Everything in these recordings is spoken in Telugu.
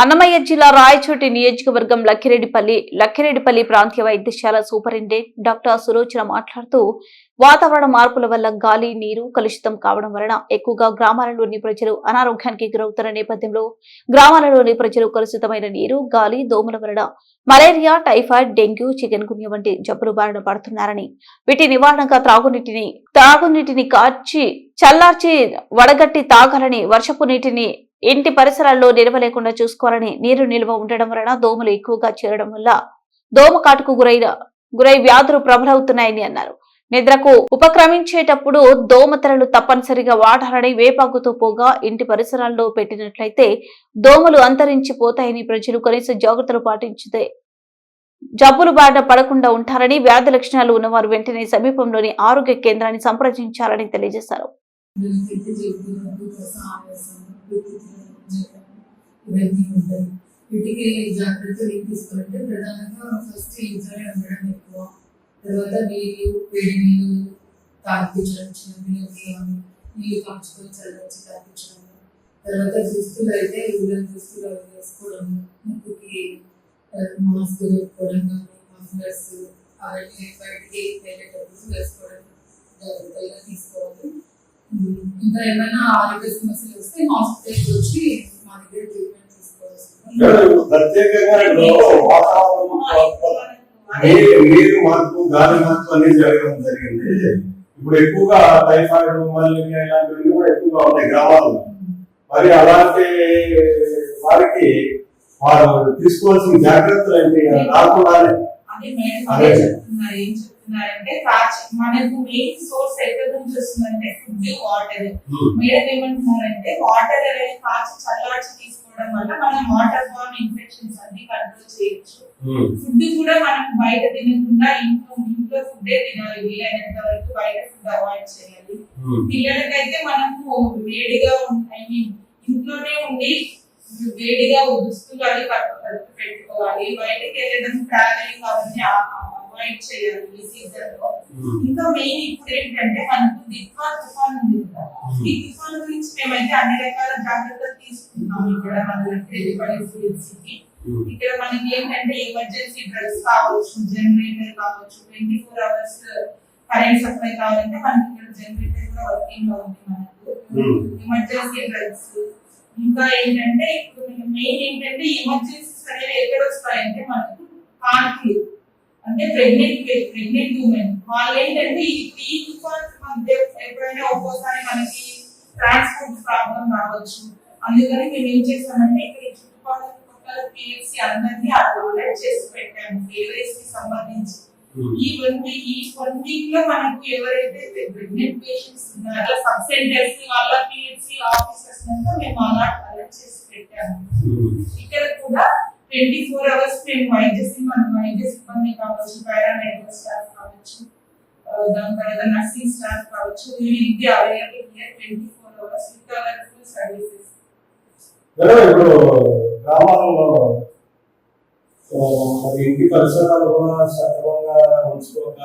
అన్నమయ్య జిల్లా రాయచోటి నియోజకవర్గం లక్కిరెడ్డిపల్లి లక్కిరెడ్డిపల్లి ప్రాంతీయ వైద్యశాల సూపరింటెండెంట్ డాక్టర్ సురోచన మాట్లాడుతూ వాతావరణ మార్పుల వల్ల గాలి నీరు కలుషితం కావడం వలన ఎక్కువగా గ్రామాలలోని ప్రజలు అనారోగ్యానికి గురవుతున్న నేపథ్యంలో గ్రామాలలోని ప్రజలు కలుషితమైన నీరు గాలి దోమల వలన malaria typhoid dengue chikungunya వంటి జబ్బులు బారిన పడుతున్నారని వీటి నివారణగా త్రాగునీటిని త్రాగునీటిని కాచి చల్లార్చి వడగట్టి తాగాలని వర్షపు నీటిని ఇంటి పరిసరాల్లో నిల్వ లేకుండా చూసుకోవాలని నీరు నిల్వ ఉండడం వలన దోమలు ఎక్కువగా చేరడం వల్ల దోమ కాటుకు గురైన గురై వ్యాధులు ప్రబలవుతున్నాయని అన్నారు. నిద్రకు ఉపక్రమించేటప్పుడు దోమతెరలు తప్పనిసరిగా వాడాలని వేపాకుతో పోగా ఇంటి పరిసరాల్లో పెట్టినట్లయితే దోమలు అంతరించిపోతాయని ప్రజలు కనీస జాగ్రత్తలు పాటించితే జబ్బులు బాట పడకుండా ఉంటారని వ్యాధి లక్షణాలు ఉన్నవారు వెంటనే సమీపంలోని ఆరోగ్య కేంద్రాన్ని సంప్రదించాలని తెలియజేశారు. వీళ్ళకి జీవితంలో కోసం ఆవేశం ఇవన్నీ ఉంటాయి వీటికి జాగ్రత్తలు ఏం తీసుకోవాలంటే ప్రధానంగా ఫస్ట్ ఇంట్లోనే ఉండడం ఎక్కువ తర్వాత నీళ్ళు వేడి నీళ్ళు తాగించడం చిన్న పిల్లలకి కానీ నీళ్ళు కాచుకొని చల్లవచ్చు తాగించడం తర్వాత దుస్తులు అయితే ఊళ్ళో దుస్తులు అవి వేసుకోవడం ముక్కుకి మాస్క్ పెట్టుకోవడం కానీ మఫ్లర్స్ అవన్నీ బయటికి వెళ్ళేటప్పుడు వేసుకోవడం జాగ్రత్తగా తీసుకోవాలి ఉమ్, ఇంకా ఏమైనా ఆరోగ్య సమస్యలు వస్తే హాస్పిటల్కి వచ్చి మా దగ్గర ట్రీట్మెంట్ మేడం, ప్రత్యేకంగా మార్పు గాలి మార్పు అనేది జరగడం జరిగింది. ఇప్పుడు ఎక్కువగా టైఫాయిడ్ మలేరియా ఇలాంటివన్నీ కూడా ఎక్కువగా ఉన్నాయి గ్రామాల్లో. మరి అలాంటి వారికి వారు తీసుకోవాల్సిన జాగ్రత్తలు ఏంటి? రాకుండానే అదే. అదే. అదే కాచి మనకు మెయిన్ సోర్స్ ఎక్కడి నుంచి వస్తుందంటే ఫుడ్ వాటర్ మేడం ఏమంటున్నారంటే వాటర్ అనేది కాచి చల్లార్చి తీసుకోవడం వల్ల మనం వాటర్ బాన్ ఇన్ఫెక్షన్స్ అన్ని కంట్రోల్ చేయొచ్చు. ఫుడ్ కూడా మనం బయట తినకుండా ఇంట్లో ఇంట్లో ఫుడ్డే తినాలి. వీలైనంత వరకు బయట ఫుడ్ అవాయిడ్ చేయాలి. ఉమ్, పిల్లలకైతే మనము వేడిగా ఉంటాయి ఇంట్లోనే ఉండి వేడిగా దుస్తులు కట్టు పెట్టుకోవాలి. బయటకి వెళ్ళడం ట్రావెలింగ్ అవన్నీ అవాయిడ్ చేయాలి ఈ సీజన్లో ఉమ్, ఇంకా మెయిన్ ఇప్పుడు ఏంటంటే మనకు దిత్వా తుఫాన్ ఉంది కదా. ఈ తుఫాన్ గురించి మేమైతే అన్ని రకాల జాగ్రత్తలు తీసుకుంటున్నాం ఇక్కడ మన దగ్గర ఉమ్, ఇక్కడ మనకి ఏంటంటే ఎమర్జెన్సీ డ్రగ్స్ కావచ్చు జనరేటర్ కావచ్చు twenty four hours current supply కావాలంటే మనకి ఇక్కడ జనరేటర్ కూడా వర్కింగ్లో ఉంది మనకు. Hmm. ఎమర్జెన్సీ డ్రగ్స్ ఇంకా ఏంటంటే ఇప్పుడు మెయిన్ ఏంటంటే ఎమర్జెన్సీస్ అనేవి ఎక్కడ వస్తాయంటే మనకు ఆర్కులు అంటే ప్రెగ్నెంట్ ప్రెగ్నెంట్ ఉమెన్ వాళ్ళు ఏంటంటే ఈ ఈ తుఫాన్ మధ్య ఎప్పుడైనా ఒక్కోసారి మనకి ట్రాన్స్పోర్ట్ ప్రాబ్లం రావచ్చు. అందుకని మేము ఏం చేస్తామంటే ఇక్కడ ఈ చుట్టుపక్కల పిఎస్సి అందరినీ అలర్ట్ చేసి పెట్టాము. డెలివరీస్కి సంబంధించి. ఉమ్. ఈ వన్ వీక్ ఈ వన్ వీక్లో మనకు ఎవరైతే ప్రెగ్నెంట్ పేషెంట్స్ ఉన్నారో సబ్ సెంటర్స్ వాళ్ళ పిహెచ్సి ఆఫీసర్స్ అంతా మేము అలర్ట్ అలర్ట్ చేసి పెట్టాము. ఉమ్. ఇక్కడ కూడా ట్వంటీ ఫోర్ అవర్స్ మేము వైద్య సిబ్బంది వైద్య సిబ్బంది కావచ్చు పారామెడికల్ స్టాఫ్ కావచ్చు ఆ, దాని తర్వాత నర్సింగ్ స్టాఫ్ కావచ్చు వివిధ available here twenty four hours with our full services madam ఇప్పుడు గ్రామాలలో ఆ, మరి ఇంటి పరిసరాలు కూడా సక్రమంగా ఉంచుకోక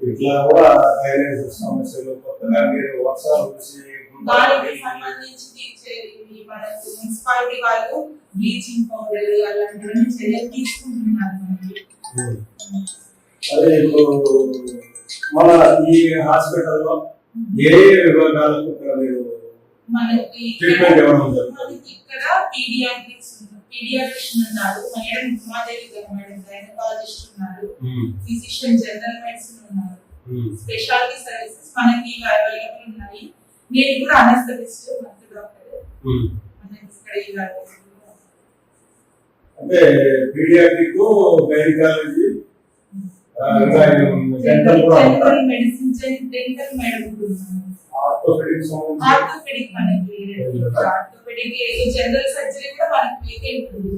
ఇట్లా కూడా డ్రైనేజ్ సమస్యలు కొత్తగా మీరు వర్షాలు వచ్చి దానికి సంబంధించి చే- ఈ మనకు మున్సిపాలిటీ వాళ్ళు బ్లీచింగ్ పౌడర్ అలాంటివన్నీ చర్యలు తీసుకుంటున్నారు. అదే ఇప్పుడు మన ఈ హాస్పిటల్లో ఏ విభాగాలకు మీరు మనకి ట్రీట్మెంట్ ఇవ్వడం జరుగుతుంది? మనకి ఇక్కడ పీడియాట్రిక్స్ పీడియాట్రిషన్ ఉన్నారు. మేడం ఉమాదేవి గారు మేడం గైనకాలజిస్ట్ ఉన్నారు. ఫిజిషియన్ జనరల్ మెడిసిన్ ఉన్నారు. స్పెషాలిటీ సర్వీసెస్ మనకి అవైలబుల్ ఉన్నాయి. నేను కూడా అనస్థెటిస్ట్ డాక్టర్. మనకి ఇక్కడ. అంటే పీడియాట్రిక్ గైనకాలజీ డెంటల్ కూడా medicine dental madam orthopaedic orthopaedic మనకి ఆర్థోపెడిక్ జనరల్ సర్జరీ కూడా మనకి వేకెంట్ ఉంది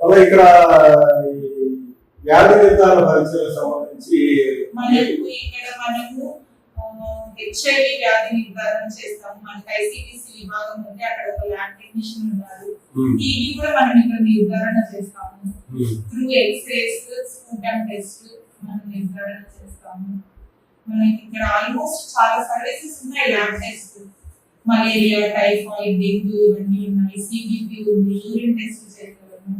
అలా ఇక్కడ వ్యాధి నిర్ధారణ పరీక్షలకు సంబంధించి మనకు ఇక్కడ మనము హెచ్ఐవి వ్యాధి నిర్ధారణ చేస్తాము. మనకి ఐసిటిసి విభాగం ఉంది. అక్కడ ఒక ల్యాబ్ టెక్నీషియన్ ఉన్నారు. ఉమ్, టీబీ కూడా మనం ఇక్కడ నిర్ధారణ చేస్తాము. త్రూ ఎక్స్రేస్ స్కూటమ్ టెస్ట్ మనం నిర్ధారణ చేస్తాము. మనకి ఇక్కడ ఆల్మోస్ట్ చాలా సర్వీసెస్ ఉన్నాయి lab test malaria typhoid dengue ఇవన్నీ ఉన్నాయి. సిబిపి ఉంది యూరిన్ టెస్ట్ చేయగలము.